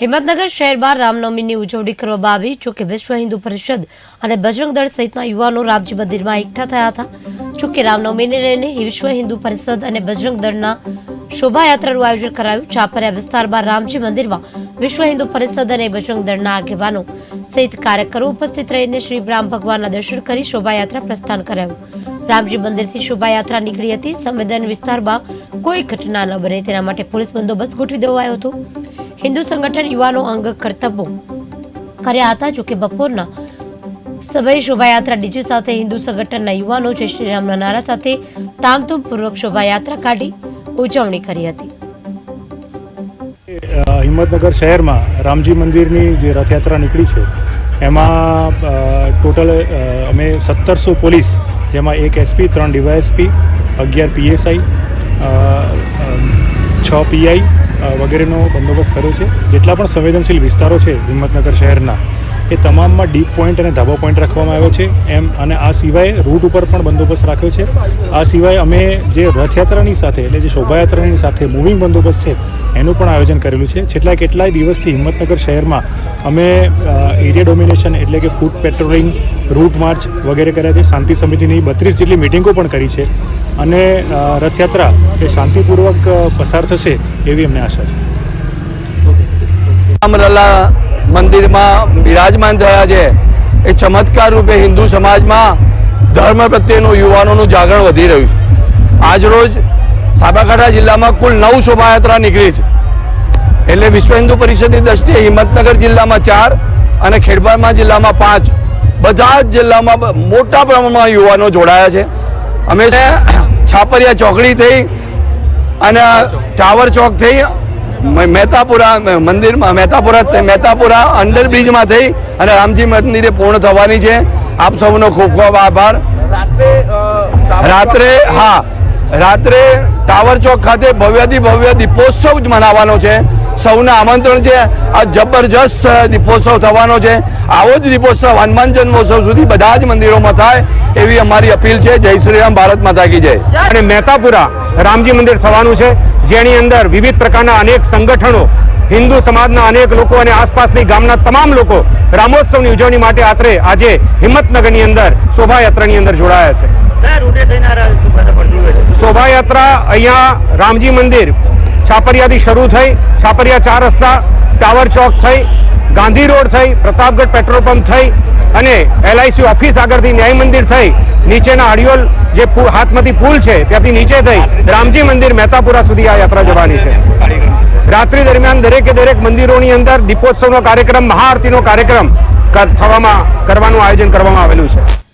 હિંમતનગર શહેર રામનવમીની ઉજવણી કરવામાં આવી જોકે વિશ્વ હિન્દુ પરિષદ અને બજરંગ દળ સહિતના યુવાનો રામજી મંદિરમાં એકઠા થયા હતા. જોકે રામનવમીને લઈને વિશ્વ હિન્દુ પરિષદ અને બજરંગ દળના શોભાયાત્રાનું આયોજન કરાયું. ચાપરિયા વિસ્તારમાં રામજી મંદિરમાં વિશ્વ હિન્દુ પરિષદ અને બજરંગ દળના આગેવાનો સહિત કાર્યકરો ઉપસ્થિત રહીને શ્રી રામ ભગવાનના દર્શન કરી શોભાયાત્રા પ્રસ્થાન કરાયું. રામજી મંદિરથી શોભાયાત્રા નીકળી હતી. સંવેદન વિસ્તારમાં કોઈ ઘટના ન બને, તેના માટે પોલીસ બંદોબસ્ત ગોઠવી દેવાયો હતો. હિન્દુ સંગઠન યુવાનો અંગ કર્તવ્યો. કર્યા હતા જોકે બપોરના સમયે શોભાયાત્રા ડીજે સાથે હિન્દુ સંગઠનના યુવાનો જય શ્રી રામના નારા સાથે તામતુમપૂર્વક શોભાયાત્રા કાઢી ઉજવણી કરી હતી. હિંમતનગર શહેરમાં રામજી મંદિરની જે રથયાત્રા નીકળી છે, એમાં ટોટલ અમે સત્તરસો પોલીસ, જેમાં એક એસપી, ત્રણ ડીવાયએસપી, અગિયાર પીએસઆઈ છ પીઆઈ વગેરેનો બંદોબસ્ત કર્યો છે. જેટલા પણ સંવેદનશીલ વિસ્તારો છે હિંમતનગર શહેરના, એ તમામમાં ડીપ પોઈન્ટ અને ધાબા પોઈન્ટ રાખવામાં આવ્યો છે. એમ, અને આ સિવાય રૂટ ઉપર પણ બંદોબસ્ત રાખ્યો છે. આ સિવાય અમે જે રથયાત્રાની સાથે, એટલે જે શોભાયાત્રાની સાથે મૂવિંગ બંદોબસ્ત છે એનું પણ આયોજન કરેલું છે. છેલ્લા કેટલાય દિવસથી હિંમતનગર શહેરમાં અમે એરિયા ડોમિનેશન એટલે કે ફૂડ પેટ્રોલિંગ, રૂટ માર્ચ વગેરે કર્યા છે. શાંતિ સમિતિની બત્રીસ જેટલી મિટિંગો પણ કરી છે અને રથયાત્રા એ શાંતિપૂર્વક પસાર થશે એવી અમને આશા છે. રામલલા મંદિરમાં બિરાજમાન થયા છે. એ ચમત્કાર રૂપે હિન્દુ સમાજમાં ધર્મ પ્રત્યેનું યુવાનોનું જાગરણ વધી રહ્યું છે. આજરોજ સાબરકાંઠા જિલ્લામાં કુલ નવ શોભાયાત્રા નીકળી છે. એટલે વિશ્વ હિન્દુ પરિષદની દ્રષ્ટિએ હિંમતનગર જિલ્લામાં ચાર અને ખેડબારમાં જિલ્લામાં પાંચ. બધા જ જિલ્લામાં મોટા પ્રમાણમાં યુવાનો જોડાયા છે. અમે છાપરિયા ચોકડી થઈ અને ટાવર ચોક થઈ મહેતાપુરા મંદિરમાં મહેતાપુરા મહેતાપુરા અંડરબ્રિજમાં થઈ અને રામજી મંદિરે પૂર્ણ થવાની છે. આપ સૌનો ખૂબ ખૂબ આભાર. રાત્રે હા રાત્રે ટાવર ચોક ખાતે ભવ્યથી ભવ્ય દીપોત્સવ જ મનાવવાનો છે. સૌને આમંત્રણ છે. આ જબરજસ્ત દીપોત્સવ થવાનો છે. આવો જ દીપોત્સવ હનુમાન જન્મોત્સવ સુધી બધા જ મંદિરોમાં થાય એવી અમારી અપીલ છે. જય શ્રી રામ, ભારત માતા કી જય. અને મહેતાપુરા રામજી મંદિર થવાનું છે. જેની અંદર વિવિધ પ્રકારના અનેક સંગઠનો, હિન્દુ સમાજના અનેક લોકો અને આસપાસની ગામના તમામ લોકો રામોત્સવની ઉજવણી માટે આત્રે આજે હિંમતનગરની અંદર શોભાયાત્રાની અંદર જોડાયા છે. શોભાયાત્રા અહીંયા રામજી મંદિર. છાપરિયાથી શરૂ થઈ, છાપરિયા ચાર રસ્તા, ટાવર ચોક થઈ, ગાંધી રોડ થઈ, પ્રતાપગઢ પેટ્રોલ પંપ થઈ અને એલઆઈસી ઓફિસ આગળથી ન્યાય મંદિર થઈ. નીચેના આડિયોલ જે હાથમાંથી પુલ છે, ત્યાંથી નીચે થઈ. રામજી મંદિર મહેતાપુરા સુધી આ યાત્રા જવાની છે. રાત્રિ દરમિયાન દરેકે દરેક મંદિરોની અંદર દીપોત્સવનો કાર્યક્રમ, મહાઆરતીનો કાર્યક્રમ થવામાં, કરવાનું આયોજન કરવામાં આવેલું છે.